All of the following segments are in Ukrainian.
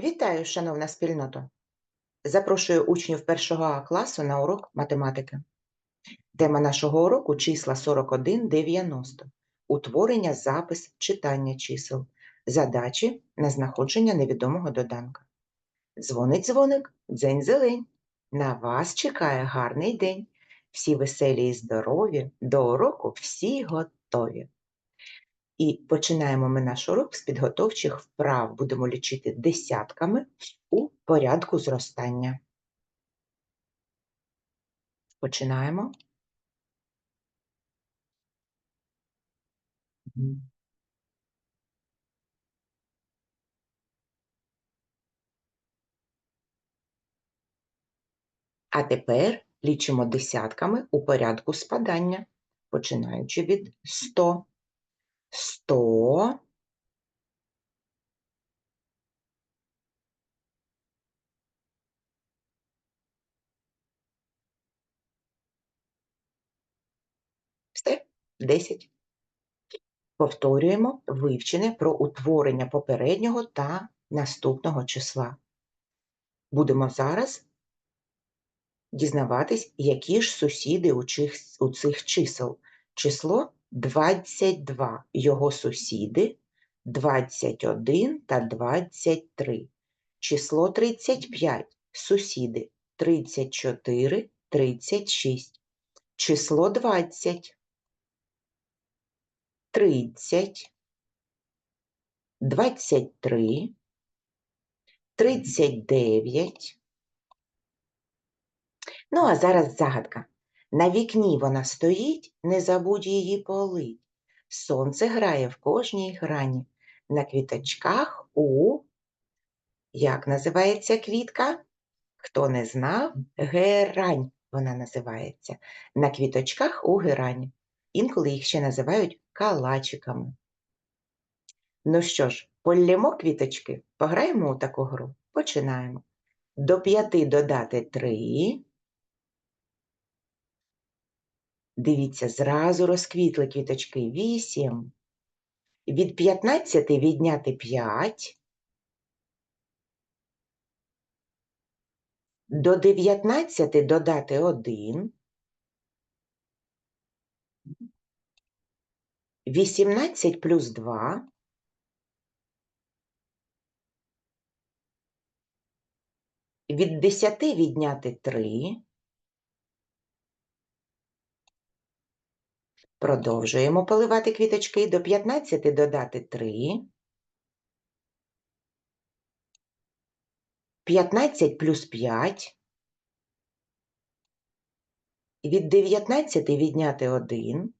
Вітаю, шановна спільнота! Запрошую учнів першого А класу на урок математики. Тема нашого уроку числа 41-90. Утворення, запис, читання чисел. Задачі на знаходження невідомого доданка. Дзвонить дзвоник, дзень зелень. На вас чекає гарний день. Всі веселі і здорові, до уроку всі готові. І починаємо ми наш урок з підготовчих вправ. Будемо лічити десятками у порядку зростання. Починаємо. А тепер лічимо десятками у порядку спадання, починаючи від 100. 100 Все, 10. Повторюємо вивчене про утворення попереднього та наступного числа. Будемо зараз дізнаватись, які ж сусіди у цих чисел. Число 22, його сусіди 21 та 23. Число 35, сусіди 34, 36. Число 20 30, 23, 39. Ну, а зараз загадка. На вікні вона стоїть, не забудь її полить. Сонце грає в кожній грані. На квіточках у. Як називається квітка? Хто не знав, герань вона називається. На квіточках у герані. Інколи їх ще називають калачиками. Ну що ж, полємо квіточки, пограємо у таку гру. Починаємо. До п'яти додати три. Дивіться, зразу розквітли квіточки. Вісім. Від 15 відняти 5. До 19 додати 1. 18 плюс 2. Від 10 відняти 3. Продовжуємо поливати квіточки. До 15 додати 3. 15 плюс 5. Від 19 відняти 1.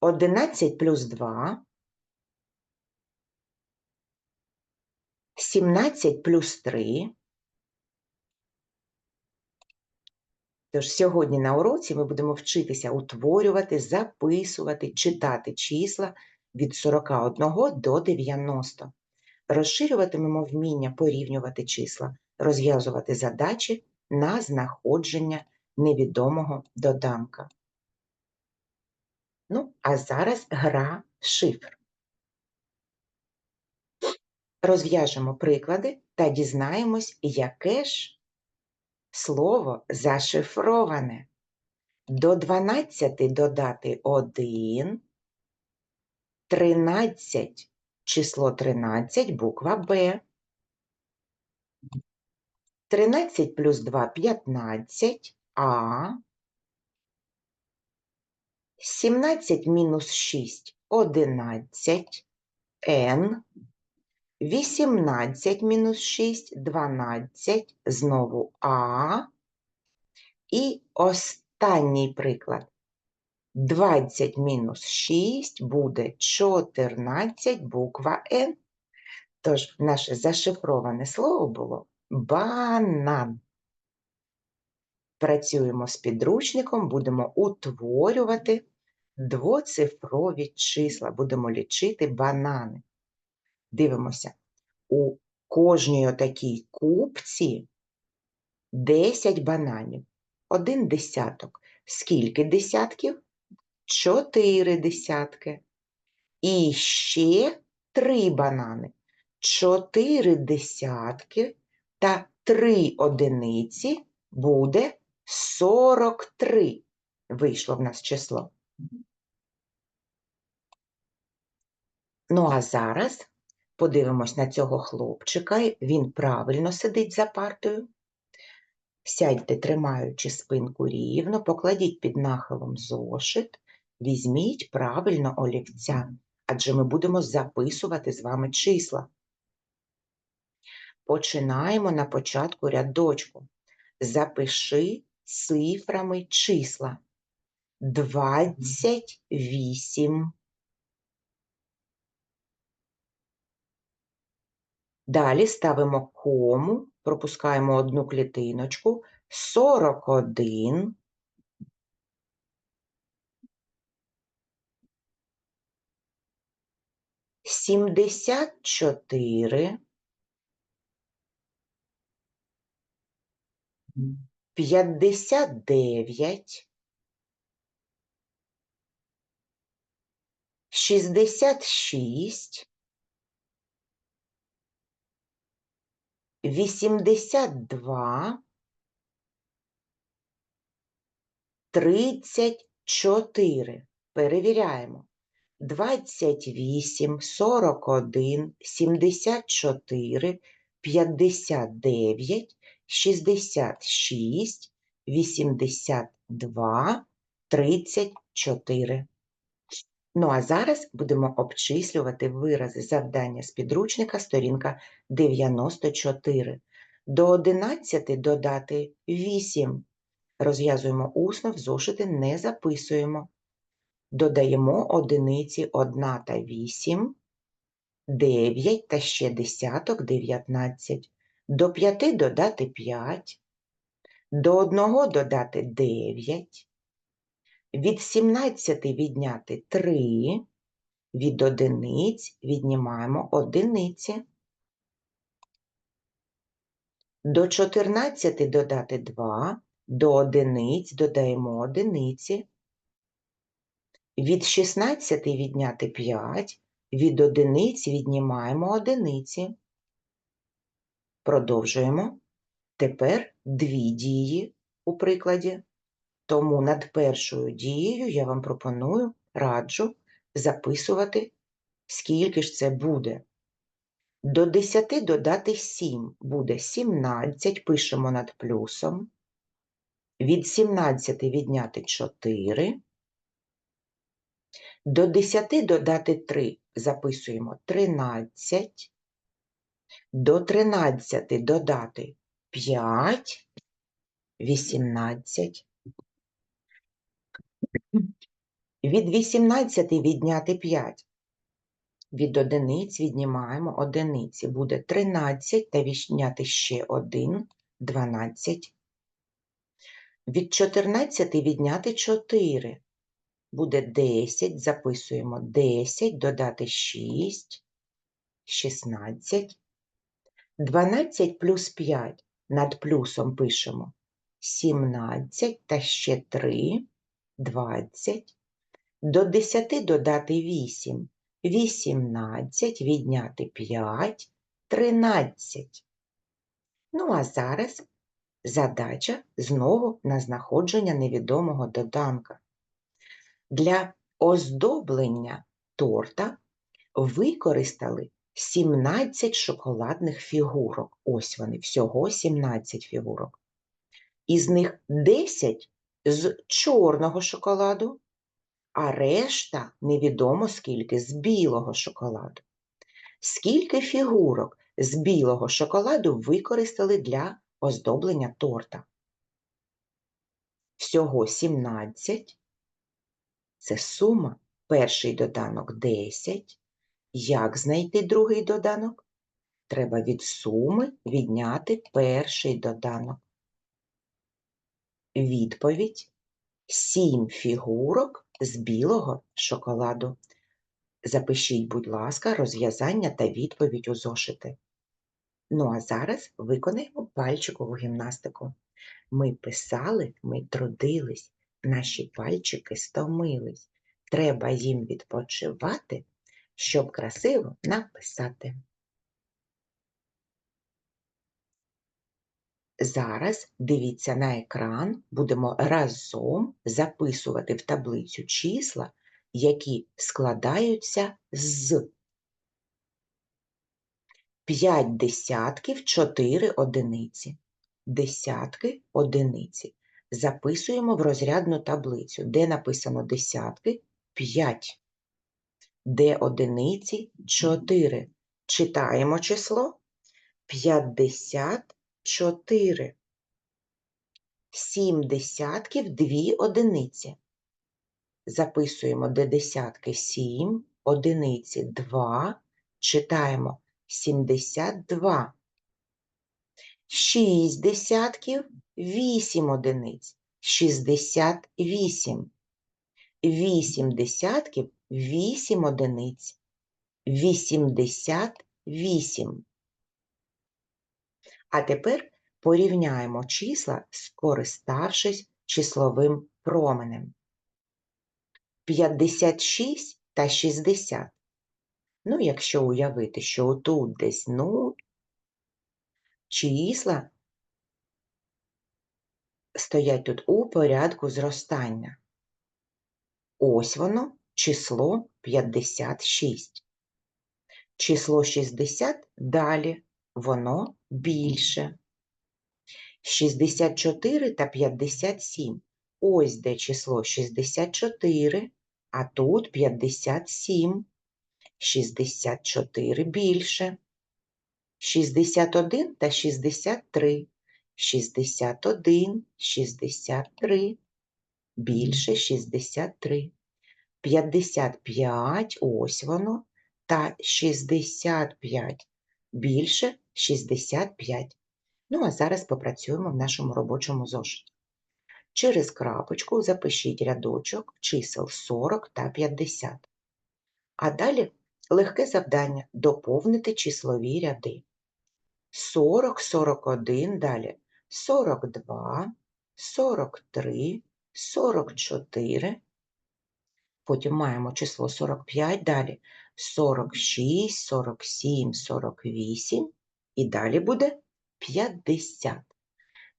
11 плюс 2. 17 плюс 3. Тож сьогодні на уроці ми будемо вчитися утворювати, записувати, читати числа від 41 до 90. Розширюватимемо вміння порівнювати числа, розв'язувати задачі на знаходження невідомого доданка. Ну, а зараз гра шифр. Розв'яжемо приклади та дізнаємось, яке ж слово зашифроване. До 12 додати 1, 13, число 13, буква Б. 13 плюс 2 – 15, А. 17 мінус 6 – 11, Н. 18 мінус 6 – 12, знову А. І останній приклад. 20 мінус 6 буде 14, буква Н. Тож наше зашифроване слово було банан. Працюємо з підручником, будемо утворювати двоцифрові числа, будемо лічити банани. Дивимося, у кожній отакій купці 10 бананів, один десяток. Скільки десятків? Чотири десятки. І ще три банани, чотири десятки та три одиниці буде 43. Вийшло в нас число. Ну, а зараз подивимось на цього хлопчика. Він правильно сидить за партою. Сядьте, тримаючи спинку рівно, покладіть під нахилом зошит, візьміть правильно олівця, адже ми будемо записувати з вами числа. Починаємо на початку рядочку. Запиши цифрами числа. 28. Далі ставимо кому, пропускаємо одну клітиночку. 41. Сімдесят чотири. П'ятдесят дев'ять. Шістдесят шість. Вісімдесят два. Тридцять чотири. Перевіряємо. 28, 41, 74, 59, 66, 82, 34. Ну, а зараз будемо обчислювати вирази завдання з підручника, сторінка 94. До 11 додати 8. Розв'язуємо усно, в зошити не записуємо. Додаємо одиниці 1 та 8, 9 та ще десяток 19. До 5 додати 5, до 1 додати 9, від 17 відняти 3, від одиниць віднімаємо одиниці. До 14 додати 2, до одиниць додаємо одиниці. Від 16 відняти 5, від одиниць віднімаємо одиниці. Продовжуємо. Тепер дві дії у прикладі. Тому над першою дією я вам пропоную, раджу, записувати, скільки ж це буде. До 10 додати 7 буде 17, пишемо над плюсом. Від 17 відняти 4. До 10 додати 3 записуємо 13. До 13 додати 5, 18. Від 18 відняти 5. Від одиниць віднімаємо одиниці. Буде 13 та відняти ще 1, 12. Від 14 відняти 4 буде 10, записуємо 10, додати 6, 16. 12 плюс 5 над плюсом пишемо 17 та ще 3, 20. До 10 додати 8, 18, відняти 5, 13. Ну, а зараз задача знову на знаходження невідомого доданка. Для оздоблення торта використали 17 шоколадних фігурок. Ось вони, всього 17 фігурок. Із них 10 з чорного шоколаду, а решта невідомо скільки з білого шоколаду. Скільки фігурок з білого шоколаду використали для оздоблення торта? Всього 17. Це сума. Перший доданок 10. Як знайти другий доданок? Треба від суми відняти перший доданок. Відповідь 7 фігурок з білого шоколаду. Запишіть, будь ласка, розв'язання та відповідь у зошити. Ну а зараз виконаємо пальчикову гімнастику. Ми писали, ми трудились, наші пальчики стомились. Треба їм відпочивати, щоб красиво написати. Зараз дивіться на екран, будемо разом записувати в таблицю числа, які складаються з 5 десятків, 4 одиниці. Десятки, одиниці. Записуємо в розрядну таблицю, де написано десятки 5, де одиниці 4. Читаємо число 54. 7 десятків, 2 одиниці. Записуємо де десятки 7, одиниці 2. Читаємо 72. 6 десятків, 8 одиниць, 68. 8 десятків, 8 одиниць, 88. А тепер порівняємо числа, скориставшись числовим променем. 56 та 60. Ну, якщо уявити, що отут десь 0, числа стоять тут у порядку зростання. Ось воно, число 56. Число 60 далі, воно більше. 64 та 57. Ось де число 64, а тут 57. 64 більше. 61 та 63. 61, 63. Більше 63. 55, ось воно, та 65. Більше 65. Ну, а зараз попрацюємо в нашому робочому зошиті. Через крапочку запишіть рядочок чисел 40 та 50. А далі легке завдання доповнити числові ряди. 40, 41, далі 42, 43, 44. Потім маємо число 45, далі 46, 47, 48 і далі буде 50.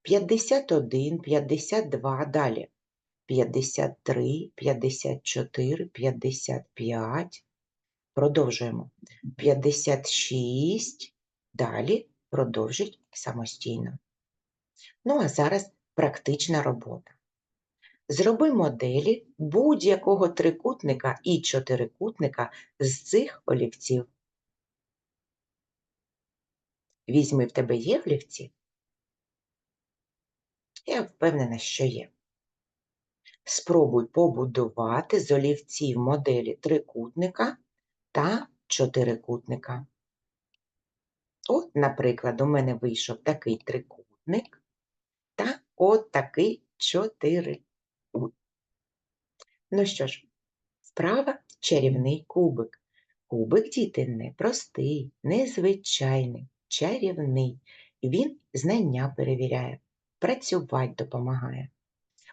51, 52, далі 53, 54, 55. Продовжуємо. 56, далі продовжіть самостійно. Ну, а зараз практична робота. Зроби моделі будь-якого трикутника і чотирикутника з цих олівців. Візьми в тебе є олівці? Я впевнена, що є. Спробуй побудувати з олівців моделі трикутника та чотирикутника. От, наприклад, у мене вийшов такий трикутник та от такий чотирикутник. Ну що ж, справа чарівний кубик. Кубик, діти, не простий, незвичайний, чарівний. Він знання перевіряє, працювати допомагає.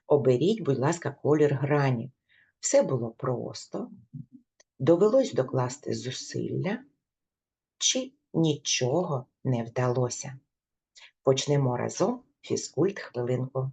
Оберіть, будь ласка, колір грані. Все було просто. Довелось докласти зусилля, чи нічого не вдалося. Почнемо разом фізкульт хвилинку.